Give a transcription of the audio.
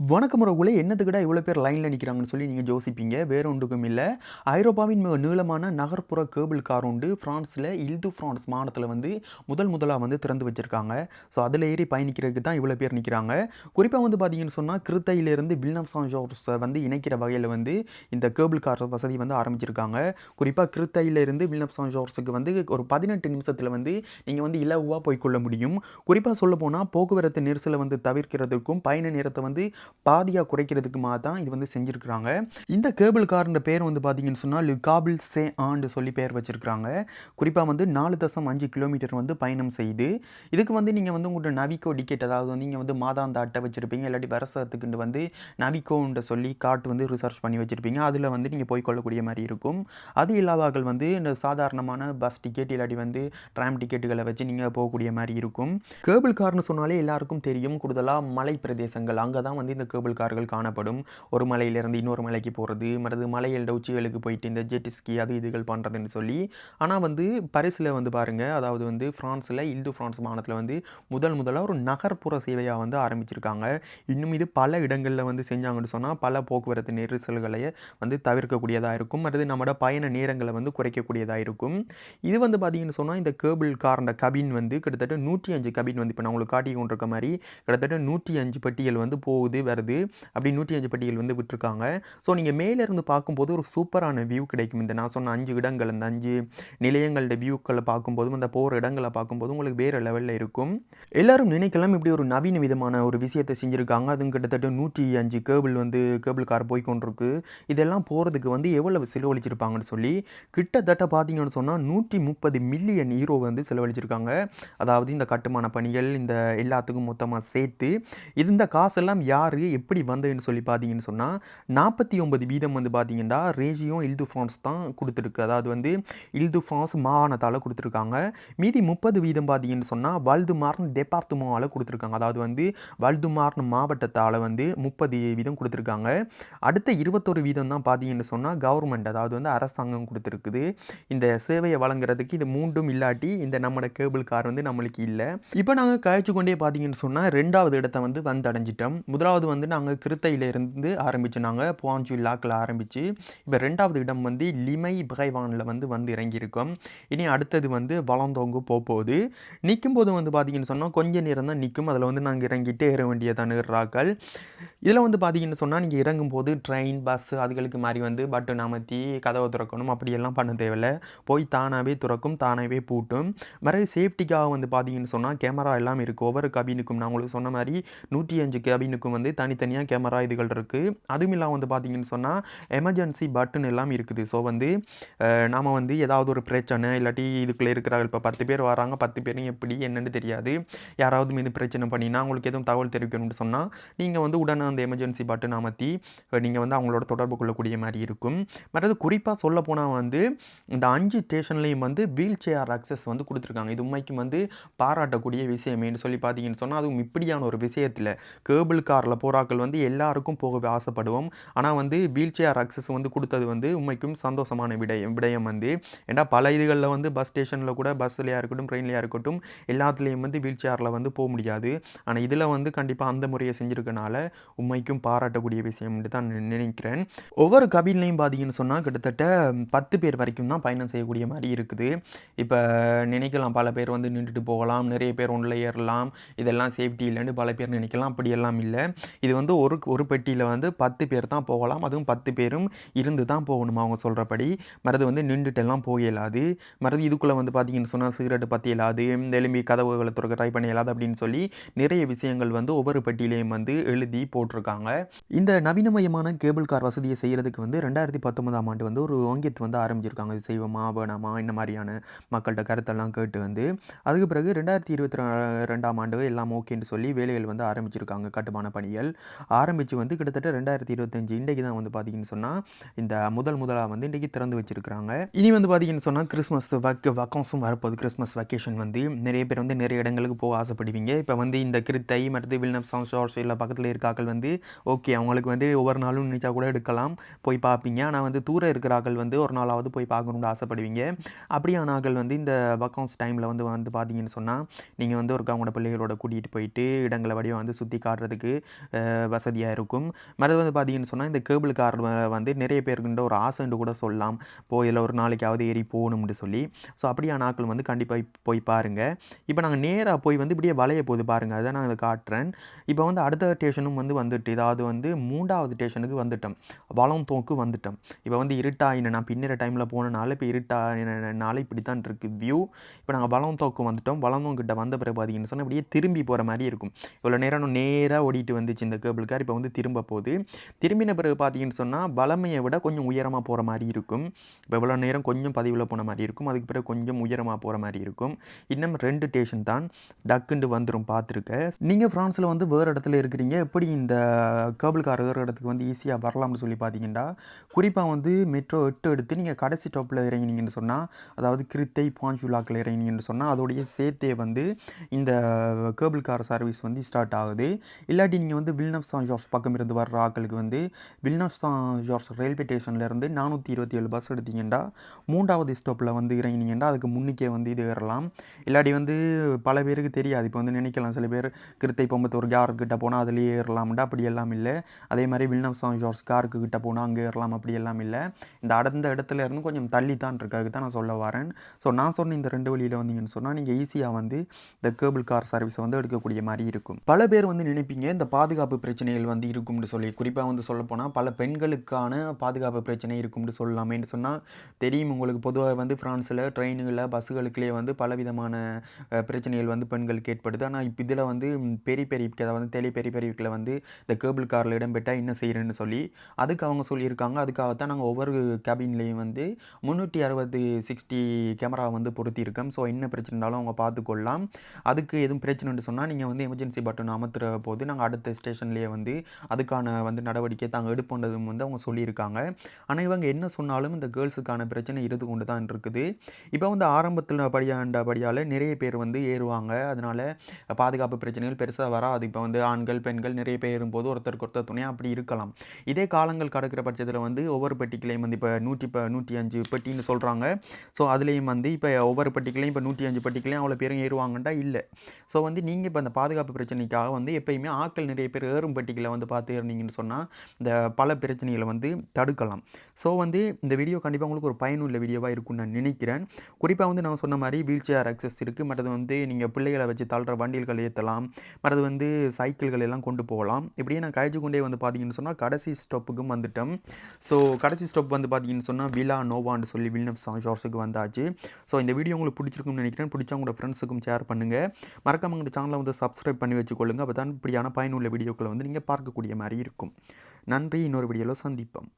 வணக்கம் உறவுகளே என்னத்துக்குடா இவ்வளோ பேர் லைனில் நிற்கிறாங்கன்னு சொல்லி நீங்கள் யோசிப்பீங்க? வேற ஒன்றுக்கும் இல்லை. ஐரோப்பாவின் மிக நீளமான நகர்ப்புற கேபிள் கார் உண்டு. ஃப்ரான்ஸில் இல்து ஃப்ரான்ஸ் மாநிலத்தில் வந்து முதல் முதலாக வந்து திறந்து வச்சிருக்காங்க. ஸோ அதில் ஏறி பயணிக்கிறதுக்கு தான் இவ்வளோ பேர் நிற்கிறாங்க குறிப்பாக வந்து பார்த்தீங்கன்னு சொன்னால் கிருத்தையிலேருந்து வில்னம் சான்ஜோர்ஸை வந்து இணைக்கிற வகையில் வந்து இந்த கேபிள் கார் வசதி வந்து ஆரம்பிச்சிருக்காங்க. குறிப்பாக கிருத்தையிலிருந்து வில்னம் சான்ஜோர்ஸுக்கு வந்து ஒரு பதினெட்டு நிமிஷத்தில் வந்து நீங்கள் வந்து இலவாக போய்க்கொள்ள முடியும். குறிப்பாக சொல்ல போனால் போக்குவரத்து நெரிசலை வந்து தவிர்க்கிறதுக்கும் பயண நேரத்தை வந்து பாதியாக குறைக்கிறதுக்குமா தான் இது வந்து செஞ்சுருக்குறாங்க. இந்த கேபிள் கார்ன்ற பேர் வந்து பார்த்தீங்கன்னு சொன்னால் லுகாபிள் சே ஆண்டு சொல்லி பேர் வச்சுருக்குறாங்க. குறிப்பாக வந்து நாலு தசம் அஞ்சு கிலோமீட்டர் வந்து பயணம் செய்து இதுக்கு வந்து நீங்கள் வந்து உங்களோட நவிகோ டிக்கெட் அதாவது வந்து நீங்கள் வந்து மாதாந்த அட்டை வச்சுருப்பீங்க இல்லாட்டி வருஷத்துக்கு வந்து நவிகோன்ற சொல்லி கார்டு வந்து ரிசர்ச் பண்ணி வச்சுருப்பீங்க. அதில் வந்து நீங்கள் போய் கொள்ளக்கூடிய மாதிரி இருக்கும். அது இல்லாதவர்கள் வந்து இந்த சாதாரணமான பஸ் டிக்கெட் இல்லாட்டி வந்து ட்ராம் டிக்கெட்டுகளை வச்சு நீங்கள் போகக்கூடிய மாதிரி இருக்கும். கேபிள் கார்னு சொன்னாலே எல்லாருக்கும் தெரியும். கூடுதலாக மலை பிரதேசங்கள் அங்கே தான் வந்து இந்த கேபிள் கார்கள் காணப்படும். ஒரு மலையிலேருந்து இன்னொரு மலைக்கு போகிறது மற்றது மலையில் உச்சிகளுக்கு போயிட்டு இந்த ஜெட் ஸ்கி அது இதுகள் பண்ணுறதுன்னு சொல்லி. ஆனால் வந்து பரிசில் வந்து பாருங்கள் அதாவது வந்து ஃப்ரான்ஸில் இல்து ஃப்ரான்ஸ் மாநிலத்தில் வந்து முதல் முதலாக ஒரு நகர்ப்புற சேவையாக வந்து ஆரம்பிச்சிருக்காங்க. இன்னும் இது பல இடங்களில் வந்து செஞ்சாங்கன்னு சொன்னால் பல போக்குவரத்து நெரிசல்களை வந்து தவிர்க்கக்கூடியதாக இருக்கும். மற்றது நம்மளோட பயண நேரங்களை வந்து குறைக்கக்கூடியதாக இருக்கும். இது வந்து பார்த்திங்கன்னு சொன்னால் இந்த கேபிள் கார்ன்ற கபின் வந்து கிட்டத்தட்ட நூற்றி அஞ்சு கபின் வந்து இப்போ நான் உங்களுக்கு காட்டி கொண்டிருக்க மாதிரி கிட்டத்தட்ட நூற்றி அஞ்சு பட்டியல் வந்து போகுது. வருது அப்படி நூற்றி அஞ்சு பட்டியல் வந்து விட்டுருக்காங்க. ஸோ நீங்கள் மேலேருந்து பார்க்கும்போது ஒரு சூப்பரான வியூ கிடைக்கும். இந்த நான் சொன்ன அஞ்சு இடங்கள் அந்த அஞ்சு நிலையங்களோட வியூக்களை பார்க்கும்போதும் அந்த போகிற இடங்களை பார்க்கும்போது உங்களுக்கு வேறு லெவலில் இருக்கும். எல்லாரும் நினைக்கலாம் இப்படி ஒரு நவீன விதமான ஒரு விஷயத்தை செஞ்சுருக்காங்க. அதுவும் கிட்டத்தட்ட நூற்றி அஞ்சு கேபிள் வந்து கேபிள் கார் போய் கொண்டிருக்கு. இதெல்லாம் போகிறதுக்கு வந்து எவ்வளவு செலவழிச்சிருப்பாங்கன்னு சொல்லி கிட்டத்தட்ட பார்த்தீங்கன்னு சொன்னால் நூற்றி முப்பது மில்லியன் ஹீரோ வந்து செலவழிச்சிருக்காங்க. அதாவது இந்த கட்டுமான பணிகள் இந்த எல்லாத்துக்கும் மொத்தமாக சேர்த்து இந்த காசெல்லாம் யார் எப்படி வந்ததுன்னு சொல்லி பார்த்தீங்கன்னு சொன்னால் நாற்பத்தி ஒன்பது வீதம் வந்து பார்த்தீங்கன்னா ரேஜியோ இல்து ஃப்ரான்ஸ் தான் கொடுத்துருக்கு. அதாவது வந்து இல்து ஃப்ரான்ஸ் மாகாணத்தால் கொடுத்துருக்காங்க. மீதி முப்பது வீதம் பார்த்தீங்கன்னு சொன்னால் வல்துமார்ன் டெபார்த்துமாவில் கொடுத்துருக்காங்க. அதாவது வந்து வல்துமார்ன் மாவட்டத்தால் வந்து முப்பது வீதம் கொடுத்துருக்காங்க. அடுத்த இருபத்தொரு வீதம் தான் பார்த்தீங்கன்னு சொன்னால் கவர்மெண்ட் அதாவது வந்து அரசாங்கம் கொடுத்துருக்குது. இந்த சேவையை வழங்குறதுக்கு இது மூன்றும் இல்லாட்டி இந்த நம்மளோட கேபிள் கார் வந்து நம்மளுக்கு இல்லை. இப்போ நாங்கள் கழிச்சு கொண்டே பார்த்தீங்கன்னு சொன்னால் ரெண்டாவது இடத்த வந்து வந்தடைஞ்சிட்டோம். முதலாவது முதலாவது வந்து நாங்கள் கிருத்தையிலேருந்து ஆரம்பிச்சு நாங்கள் புவாஞ்சு லாக்கில் ஆரம்பித்து இப்போ ரெண்டாவது இடம் வந்து லிமை பகைவானில் வந்து வந்து இறங்கியிருக்கோம். இனி அடுத்தது வந்து வளர்ந்தவங்க போகுது நிற்கும் போது வந்து பார்த்தீங்கன்னு சொன்னால் கொஞ்சம் நேரம் தான் நிற்கும் அதில் வந்து நாங்கள் இறங்கிட்டே ஏற வேண்டியதான ராக்கள். இதில் வந்து பார்த்தீங்கன்னு சொன்னால் நீங்கள் இறங்கும்போது ட்ரெயின் பஸ் அதுகளுக்கு மாதிரி வந்து பட்டு நமத்தி கதவை திறக்கணும். அப்படியெல்லாம் பண்ண தேவையில்ல. போய் தானாகவே திறக்கும் தானாகவே பூட்டும். மறு சேஃப்டிக்காக வந்து பார்த்தீங்கன்னு சொன்னால் கேமரா எல்லாம் இருக்குது ஒவ்வொரு கபினுக்கும் நான் உங்களுக்கு சொன்ன மாதிரி நூற்றி அஞ்சு கபினுக்கும் வந்து தனித்தனியாக கேமரா இதுகள் இருக்குது அதுவும் இல்லாமல் வந்து பார்த்தீங்கன்னு சொன்னால் எமர்ஜென்சி பட்டன் எல்லாம் இருக்குது. ஸோ வந்து நாம் வந்து ஏதாவது ஒரு பிரச்சனை இல்லாட்டி இதுக்குள்ளே இருக்கிறாங்க இப்போ பத்து பேர் வராங்க பத்து பேரும் எப்படி என்னென்னு தெரியாது. யாராவது மீது பிரச்சனை பண்ணினா உங்களுக்கு எதுவும் தகவல் தெரிவிக்கணும்னு சொன்னால் நீங்கள் வந்து உடனே அந்த எமர்ஜென்சி பட்டன் அமர்த்தி நீங்கள் வந்து அவங்களோட தொடர்பு கொள்ளக்கூடிய மாதிரி இருக்கும். மற்றது குறிப்பாக சொல்ல போனால் வந்து இந்த அஞ்சு ஸ்டேஷன்லேயும் வந்து வீல் சேர் அக்சஸ் வந்து கொடுத்துருக்காங்க. இது உண்மைக்கும் வந்து பாராட்டக்கூடிய விஷயமேன்னு சொல்லி பார்த்தீங்கன்னு சொன்னால் அதுவும் இப்படியான ஒரு விஷயத்தில் கேபிள் காரில் போராக்கள் வந்து எல்லாருக்கும் போகவே ஆசைப்படுவோம். ஆனால் வந்து வீல் சேர் அக்சஸ் வந்து கொடுத்தது வந்து உண்மைக்கும் சந்தோஷமான விடயம் விடயம் வந்து. ஏன்னா பல இதுகளில் வந்து பஸ் ஸ்டேஷனில் கூட பஸ்லையாக இருக்கட்டும் ட்ரெயின்லையாக இருக்கட்டும் எல்லாத்துலேயும் வந்து வீல் சேரில் வந்து போக முடியாது. ஆனால் இதில் வந்து கண்டிப்பாக அந்த முறையை செஞ்சுருக்கனால உண்மைக்கும் பாராட்டக்கூடிய விஷயம்னு தான் நான் நினைக்கிறேன். ஒவ்வொரு கபிலையும் பார்த்தீங்கன்னு சொன்னால் கிட்டத்தட்ட பத்து பேர் வரைக்கும் தான் பயணம் செய்யக்கூடிய மாதிரி இருக்குது. இப்போ நினைக்கலாம் பல பேர் வந்து நின்றுட்டு போகலாம் நிறைய பேர் ஒன்றில் ஏறலாம் இதெல்லாம் சேஃப்டி இல்லைன்னு பல பேர் நினைக்கலாம். அப்படியெல்லாம் இல்லை. இது வந்து ஒரு ஒரு பெட்டியில் வந்து பத்து பேர் தான் போகலாம். அதுவும் பத்து பேரும் இருந்து தான் போகணும் அவங்க சொல்கிறபடி மறது வந்து நின்றுட்டெல்லாம் போக இயலாது மறது இதுக்குள்ளே வந்து பார்த்தீங்கன்னு சொன்னால் சிகரெட்டு பற்றி இயலாது. இந்த எலும்பி கதவுகளை துறக்க ட்ரை பண்ண இயலாது அப்படின்னு சொல்லி நிறைய விஷயங்கள் வந்து ஒவ்வொரு பெட்டியிலையும் வந்து எழுதி போட்டிருக்காங்க. இந்த நவீனமயமான கேபிள் கார் வசதியை செய்கிறதுக்கு வந்து ரெண்டாயிரத்தி பத்தொன்பதாம் ஆண்டு வந்து ஒரு வங்கியத்து வந்து ஆரம்பிச்சிருக்காங்க. இது செய்வோமா வேணாமா இந்த மாதிரியான மக்கள்கிட்ட கருத்தெல்லாம் கேட்டு வந்து அதுக்கு பிறகு ரெண்டாயிரத்தி இருபத்தி ரெண்டாம் ஆண்டு எல்லாம் ஓகேன்னு சொல்லி வேலைகள் வந்து ஆரம்பிச்சிருக்காங்க. கட்டுமான பணிகள் ஆரம்பித்து வந்து கிட்டத்தட்ட ரெண்டாயிரத்தி இருபத்தஞ்சு இன்றைக்கு தான் வந்து பார்த்தீங்கன்னு சொன்னால் இந்த முதல் முதலாக வந்து இன்றைக்கி திறந்து வச்சிருக்கிறாங்க. இனி வந்து பார்த்தீங்கன்னு சொன்னால் கிறிஸ்மஸ் வக்க வக்கம்ஸும் வரப்போகுது. கிறிஸ்மஸ் வெக்கேஷன் வந்து நிறைய பேர் வந்து நிறைய இடங்களுக்கு போக ஆசைப்படுவீங்க. இப்போ வந்து இந்த கிருத்தை மற்றது வில்னம் சாங்ஸ் இல்லை பக்கத்தில் இருக்காக்கள் வந்து ஓகே அவங்களுக்கு வந்து ஒவ்வொரு நாளும் நினச்சா கூட எடுக்கலாம் போய் பார்ப்பீங்க ஆனால் வந்து தூரம் இருக்கிறாக்கள் வந்து ஒரு நாளாவது போய் பார்க்கணும்னு ஆசைப்படுவீங்க. அப்படியானாக்கள் வந்து இந்த வக்கம்ஸ் டைமில் வந்து வந்து பார்த்தீங்கன்னு சொன்னால் நீங்கள் வந்து ஒரு அவங்களோட பிள்ளைகளோட கூட்டிகிட்டு போயிட்டு இடங்களை வடிவம் வந்து சுற்றி காட்டுறதுக்கு வசதியாக இருக்கும் மற்றது வந்து பார்த்தீங்கன்னு சொன்னால் இந்த கேபிள் கார் வந்து நிறைய பேருக்குன்ற ஒரு ஆசைன்னு கூட சொல்லலாம். போய் இல்லை ஒரு நாளைக்காவது ஏறி போகணும்னு சொல்லி. ஸோ அப்படியான ஆட்கள் வந்து கண்டிப்பாக போய் பாருங்கள் இப்போ நாங்கள் நேராக போய் வந்து இப்படியே வளைய போகுது பாருங்கள் அதை நான் அதை காட்டுறேன். இப்போ வந்து அடுத்த ஸ்டேஷனும் வந்து வந்துட்டு இதாவது வந்து மூன்றாவது ஸ்டேஷனுக்கு வந்துட்டோம். வளம் தோக்கு வந்துட்டோம். இப்போ வந்து இருட்டாயின நான் பின்னிற டைமில் போனனால இப்போ இருட்டாயினால இப்படி தான் இருக்குது வியூ இப்போ நாங்கள் வளம் தோக்கு வந்துட்டோம். வளம் கிட்ட வந்த பிறகு பார்த்தீங்கன்னு சொன்னால் இப்படியே திரும்பி போகிற மாதிரி இருக்கும். இவ்வளோ நேரம் நேராக ஓடிட்டு வந்துச்சு இந்த கேபிள் கார். இப்போ வந்து திரும்ப போகுது. திரும்பின பிறகு பார்த்தீங்கன்னு சொன்னால் பலமையை விட கொஞ்சம் உயரமாக போகிற மாதிரி இருக்கும். இப்போ இவ்வளோ நேரம் கொஞ்சம் பதிவில் போன மாதிரி இருக்கும். அதுக்கு பிறகு கொஞ்சம் உயரமாக போகிற மாதிரி இருக்கும். இன்னும் ரெண்டு ஸ்டேஷன் தான் டக்குண்டு வந்துடும் பார்த்துருக்க. நீங்கள் ஃப்ரான்ஸில் வந்து வேறு இடத்துல இருக்கிறீங்க. எப்படி இந்த கேபிள் கார் வேறு இடத்துக்கு வந்து ஈஸியாக வரலாம்னு சொல்லி பார்த்தீங்கன்னா குறிப்பாக வந்து மெட்ரோ எட்டு எடுத்து நீங்கள் கடைசி டாப்பில் இறங்கினீங்கன்னு சொன்னால் அதாவது கிருத்தை பாஞ்சுலாக்கில் இறங்கினீங்கன்னு சொன்னால் அதோடைய சேர்த்தே வந்து இந்த கேபிள் கார் சர்வீஸ் வந்து ஸ்டார்ட் ஆகுது. இல்லாட்டி நீங்கள் வந்து வில்னஃப் சான் ஜார்ஜ் பக்கம் இருந்து வர்ற ஆக்களுக்கு வந்து வில்னஃப் சான் ஜார்ஜ் ரயில்வே ஸ்டேஷன்லேருந்து நானூற்றி இருபத்தி ஏழு பஸ் எடுத்தீங்கன்னா மூன்றாவது ஸ்டாப்பில் வந்து இறங்கினீங்கன்னா அதுக்கு முன்னுக்கே வந்து இது ஏறலாம். இல்லாட்டி வந்து பல பேருக்கு தெரியாது. இப்போ வந்து நினைக்கலாம். சில பேர் கிருத்தை பொம்பத்தூர் கார்கிட்ட போனால் அதுலேயே ஏறலாம்டா அப்படி எல்லாம் இல்லை. அதே மாதிரி வில்னஃப் சான் ஜார்ஜ் காருக்கு கிட்ட போனால் அங்கே ஏறலாம் அப்படி எல்லாம் இல்லை. இந்த அடர்ந்த இடத்துல இருந்து கொஞ்சம் தள்ளி தான் இருக்காது தான் நான் சொல்ல வரேன். ஸோ நான் சொன்ன இந்த ரெண்டு வழியில் வந்தீங்கன்னு சொன்னால் நீங்கள் ஈஸியாக வந்து இந்த கேபிள் கார் சர்வீஸை வந்து எடுக்கக்கூடிய மாதிரி இருக்கும். பல பேர் வந்து நினைப்பீங்க இந்த பாதுகாப்பு பிரச்சனைகள் வந்து இருக்கும்னு சொல்லி குறிப்பாக வந்து சொல்லப்போனால் பல பெண்களுக்கான பாதுகாப்பு பிரச்சனை இருக்கும்னு சொல்லலாமேன்னு சொன்னால் தெரியும் உங்களுக்கு. பொதுவாக வந்து ஃப்ரான்ஸில் ட்ரெயினுகளில் பஸ்ஸுகளுக்குள்ளே வந்து பலவிதமான பிரச்சனைகள் வந்து பெண்களுக்கு ஏற்படுது. ஆனால் இப்போ இதில் வந்து பெரிய பெரிய அதாவது வந்து தெளி பெரிய பெரியக்கில் வந்து இந்த கேபிள் காரில் இடம்பெற்றால் என்ன செய்கிறேன்னு சொல்லி அதுக்கு அவங்க சொல்லியிருக்காங்க. அதுக்காகத்தான் நாங்கள் ஒவ்வொரு கேபின்லேயும் வந்து முந்நூற்றி அறுபது சிக்ஸ்டி கேமரா வந்து பொருத்தியிருக்கோம். ஸோ என்ன பிரச்சனைனாலும் அவங்க பார்த்துக்கொள்ளலாம். அதுக்கு எதுவும் பிரச்சனைன்னு சொன்னால் நீங்கள் வந்து எமர்ஜென்சி பட்டன் அமர்த்துற போது நாங்கள் அடுத்த ஸ்டேஷன்லேயே வந்து அதுக்கான வந்து நடவடிக்கை தாங்க எடுப்போன்றதும் வந்து அவங்க சொல்லியிருக்காங்க. ஆனால் இவங்க என்ன சொன்னாலும் இந்த கேர்ள்ஸுக்கான பிரச்சனை இருந்து கொண்டு தான் இருக்குது. இப்போ வந்து ஆரம்பத்தில் படியாண்டபடியால் நிறைய பேர் வந்து ஏறுவாங்க. அதனால பாதுகாப்பு பிரச்சனைகள் பெருசாக வராது. இப்போ வந்து ஆண்கள் பெண்கள் நிறைய பேர் ஏறும்போது ஒருத்தருக்கு ஒருத்தர் துணையாக அப்படி இருக்கலாம். இதே காலங்கள் கடக்கிற பட்சத்தில் வந்து ஒவ்வொரு பெட்டிக்கிலையும் வந்து இப்போ நூற்றி இப்போ நூற்றி அஞ்சு பெட்டின்னு சொல்கிறாங்க ஸோ அதுலேயும் வந்து இப்போ ஒவ்வொரு பெட்டிக்கிலையும் இப்போ நூற்றி அஞ்சு பெட்டிக்கிலையும் அவ்வளோ பேரும் ஏறுவாங்கண்டா இல்லை. ஸோ வந்து நீங்கள் இப்போ அந்த பாதுகாப்பு பிரச்சனைக்காக வந்து எப்பயுமே ஆட்கள் நிறைய பேர் ஏறும்பட்டிகளை வந்து பார்த்து ஏறினீங்கன்னு சொன்னால் இந்த பல பிரச்சனைகளை வந்து தடுக்கலாம். ஸோ வந்து இந்த வீடியோ கண்டிப்பாக உங்களுக்கு ஒரு பயனுள்ள வீடியோவாக இருக்கும்னு நான் நினைக்கிறேன். குறிப்பாக வந்து நான் சொன்ன மாதிரி வீல் சேர் அக்சஸ் இருக்குது மற்றது வந்து நீங்கள் பிள்ளைகளை வச்சு தள்ளுற வண்டில்கள் ஏற்றலாம் மற்றது வந்து சைக்கிள்கள் எல்லாம் கொண்டு போகலாம். இப்படியே நான் கழிச்சு கொண்டே வந்து பார்த்தீங்கன்னு சொன்னால் கடைசி ஸ்டாப்புக்கும் வந்துட்டோம் ஸோ கடைசி ஸ்டாப் வந்து பார்த்தீங்கன்னு சொன்னால் விலா நோவான்னு சொல்லி வில்னப் ஜார்ஸுக்கு வந்தாச்சு. ஸோ இந்த வீடியோ உங்களுக்கு பிடிச்சிருக்கும்னு நினைக்கிறேன். பிடிச்சா உங்களோட ஃப்ரெண்ட்ஸுக்கும் ஷேர் பண்ணுங்கள் மறக்காம உங்களோட சேனலை வந்து சப்ஸ்கிரைப் பண்ணி வச்சுக்கொள்ளுங்க. அப்போ தான் இப்படியான பயனுள்ள வீடியோ வீடியோக்களை வந்து நீங்கள் பார்க்கக்கூடிய மாதிரி இருக்கும். நன்றி இன்னொரு வீடியோவில் சந்திப்போம்.